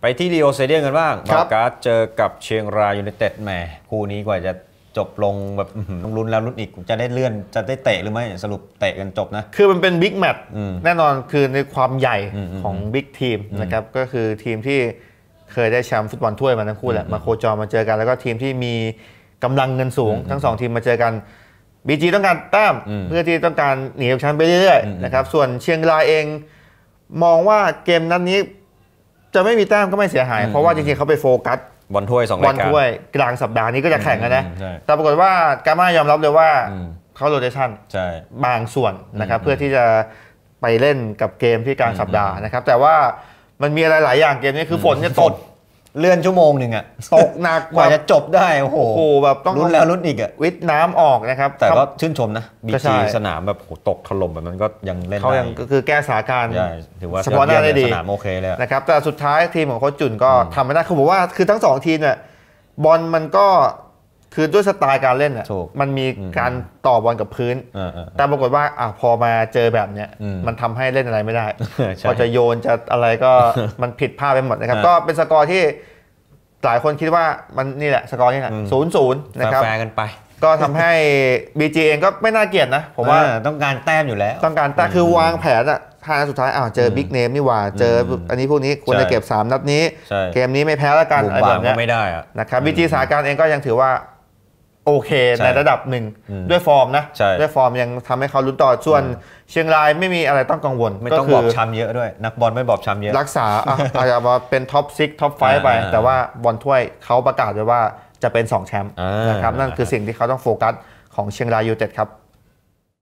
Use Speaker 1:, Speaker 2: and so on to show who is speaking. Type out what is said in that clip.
Speaker 1: ไปที่ดีโอเซเดียนกันบ้าง
Speaker 2: ครับ
Speaker 1: บาการ์ดเจอกับเชียงรายยูไนเต็ดแหมคู่นี้กว่าจะจบลงแบบอื้อหือต้องลุ้นแล้วลุ้นอีกจะได้เลื่อนจะได้เตะหรือไม่สรุปเตะกันจบนะ
Speaker 2: คือมันเป็นบิ๊กแมตช์
Speaker 1: อืม
Speaker 2: แน่นอนคือในความใหญ่
Speaker 1: อืมอืม
Speaker 2: ของบิ๊กทีมนะครับ ก็คือทีมที่เคยได้แชมป์ฟุตบอลถ้วยมาทั้งคู่แหละมาโคจรมาเจอกัน แล้วก็ทีมที่มีกำลังเงินสูง ทั้งสองทีมมาเจอกันบีจีต้องการแต้ม
Speaker 1: อืม
Speaker 2: เพื่อที่ต้องการหนีจากแชมป์ไปเรื่อย
Speaker 1: อืม
Speaker 2: ๆนะครับส่วนเชียงรายเองมองว่าเกมนัดนี้ จะไม่มีแต้มก็ไม่เสียหาย เพราะว่าจริงๆเขาไปโฟกัส
Speaker 1: บอลถ้วยสอง
Speaker 2: บอ
Speaker 1: รา
Speaker 2: ล
Speaker 1: ยการ
Speaker 2: ถ้วยกลางสัปดาห์นี้ก็จะแข่งกันนะ
Speaker 1: อืมใช่
Speaker 2: แต่ปรากฏว่ากาม่ายอมรับเลยว่า
Speaker 1: อืม
Speaker 2: เขาโรเตชัน
Speaker 1: ใช่
Speaker 2: บางส่วนนะครับ
Speaker 1: อืม
Speaker 2: เพื่อที่จะไปเล่นกับเกมที่กลางสัปดาห์นะครับ แต่ว่ามันมีอะไรหลายอย่างเกมนี้คือฝนเนี่ยตก
Speaker 1: เลื่อนชั่วโมงหนึ่งอะ
Speaker 2: ตกหนัก
Speaker 1: กว่าจะจบได้ โอ้โห
Speaker 2: โอ้โหแบบต้อง
Speaker 1: ลุ้นแล้วลุ้นอีกอะ
Speaker 2: วิทย์น้ำออกนะครับ
Speaker 1: แต่ก็ชื่นชมนะบี
Speaker 2: ก็ใช่
Speaker 1: จีสนามแบบโอ้โหตกถล่มแบบนั้นก็ยังเล่น
Speaker 2: เขา
Speaker 1: ได้
Speaker 2: ยังก็คือแก้สถานการณ์
Speaker 1: ใช่ถือว่า
Speaker 2: เฉพาะหน้าได้ดี
Speaker 1: สนามโอเคเลยอะ
Speaker 2: นะครับแต่สุดท้ายทีมของโค้ชจุนก็ทำไม่ได้คือบอกว่าคือทั้งสองทีมเนี่ยบอลมันก็ คือด้วยสไตล์การเล่นอะ
Speaker 1: ถูก
Speaker 2: มันมีการต่อบอลกับพื้น
Speaker 1: เออเออ
Speaker 2: แต่ปรากฏว่าอะพอมาเจอแบบเนี้ย
Speaker 1: อืม
Speaker 2: มันทำให้เล่นอะไรไม่ได้
Speaker 1: ใช่
Speaker 2: พอจะโยนจะอะไรก็มันผิดพลาดไปหมดนะครับ
Speaker 1: ฮะ
Speaker 2: ก็เป็นสกอร์ที่หลายคนคิดว่ามันนี่แหละสกอร์นี่แหละ
Speaker 1: อืม
Speaker 2: ศูนย์ศูนย์นะครับ
Speaker 1: แฟร์ๆกันไป
Speaker 2: ก็ทำให้ BG เองก็ไม่น่าเกลียดนะ ผมว่า
Speaker 1: เออต้องการแต้มอยู่แล้ว
Speaker 2: ต้องการแต่คือวางแผนอะทางสุดท้ายอ้าวเจอบิ๊กเนมนี่หว่า เจออ
Speaker 1: ม
Speaker 2: อันนี้พวกนี้ควรจะ
Speaker 1: ใช่
Speaker 2: เก็บ 3 นัดนี้
Speaker 1: ใช่
Speaker 2: เกมนี้ไม่แพ้แล้วกัน
Speaker 1: บุ่ม
Speaker 2: อะไร
Speaker 1: บา
Speaker 2: แบ
Speaker 1: ม
Speaker 2: บ
Speaker 1: ก็
Speaker 2: เนี้ย
Speaker 1: ไม่ได้อะ
Speaker 2: นะครับบีจีสถานการณ์เองก็ยังถือว่า โอเค
Speaker 1: ใช่
Speaker 2: ในระดับหนึ่ง
Speaker 1: อืม
Speaker 2: ด้วยฟอร์มนะ
Speaker 1: ใช่
Speaker 2: ด้วยฟอร์มยังทำให้เขาลุ้นต่อส่วน เชียงรายไม่มีอะไรต้องกังวล
Speaker 1: ไม่
Speaker 2: ก็
Speaker 1: ต้อง
Speaker 2: คื
Speaker 1: บอบช้ำเยอะด้วย นักบอลไม่บอบช้ำเยอะ
Speaker 2: รักษาอะอาจจะมาเป็นท็อปซิกท็อปไฟไป
Speaker 1: อ่า
Speaker 2: แต่ว่าบอลถ้วยเขาประกาศไว้ว่าจะเป็น 2 แชมป์
Speaker 1: อ่าน
Speaker 2: นะครับนั่นคือสิ่งที่เขาต้องโฟกัสของเชียงรายยูไนเต็ดครับ